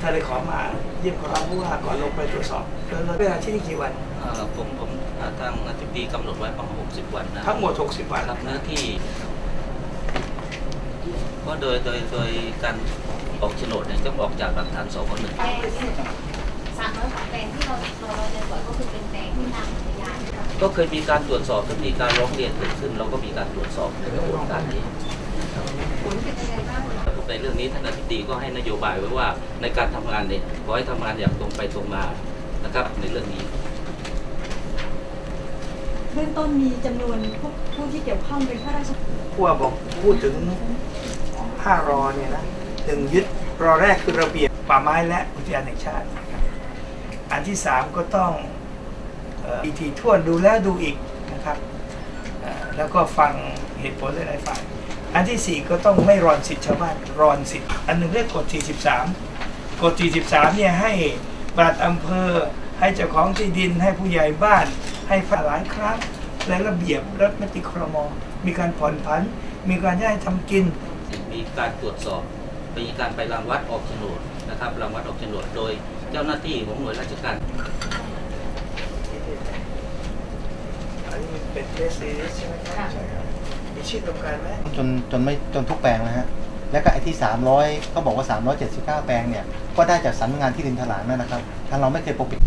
ถ้าเลยขอมาเยี่ยมขอรับผู้ว่าก่อนลงไปตรวจสอบแล้วเวลาที่นี่กี่วัน เอ่อผมผมเอ่อทางอธิบดีกำหนดไว้ประมาณ60 วันนะทั้งหมด 60 วันครับเนื้อที่ก็โดยโดยโดยการออกโฉนดเนี่ยต้องออกจากหลักฐานสคหนึ่งแปลงสามร้อยกว่าแปลงที่เราเราเราเจอบ่อยก็คือเป็นแปลงที่ทางอุทยานนะครับก็เคยมีการตรวจสอบถ้ามีการร้องเรียนเกิดขึ้น เราก็มีการตรวจสอบในกระบวนการนี้ ผลเป็นยังไงบ้าง ในเรื่องนี้ท่านอธิบดีก็ให้นโยบายไว้ว่าในการทำงานเนี่ยขอให้ทำงานอย่างตรงไปตรงมานะครับในเรื่องนี้เบื้องต้นมีจำนวนผู้ผู้ที่เกี่ยวข้องเป็นข้าราชการผู้ว่าบอกพูดถึง5รอเนี่ยนะหนึ่งยึดรอแรกคือระเบียบป่าไม้และอุทยานแห่งชาตินะครับอันที่3ก็ต้องเอ่ออีกทีท่วนดูแล้วดูอีกนะครับเอ่อแล้วก็ฟังเหตุผลหลายๆฝ่าย อันทีสี่ 4 ก็ต้องไม่รอนสิทธิ์ชาวบ้านรอนสิทธิ์อันหนึ่งเรียกกฎ43กฎ43เนี่ยให้ปลัดอำเภอ ให้เจ้าของที่ดินให้ผู้ใหญ่บ้าน ให้ฝ่ายหลายครั้งและระเบียบรัฐมติครมมีการผ่อนผัน มีการให้ทำกิน มีการตรวจสอบมีการไปรังวัดออกโฉนดนะครับรังวัดออกโฉนดโดยเจ้าหน้าที่ของหน่วยราชการอันนี้เป็นเทสซีรีส์ใช่ไหมครับใชื่อตรงกันไหมจนจนไม่จนทุกแปลงนะฮะ แล้วก็ไอ้ที่ 300 ก็บอกว่า 379 แปลงเนี่ย ก็ได้จากสำนักงานที่ดินถลางนั่นนะครับทางเราไม่เคยปกปิด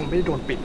มันไม่ได้โดนปิด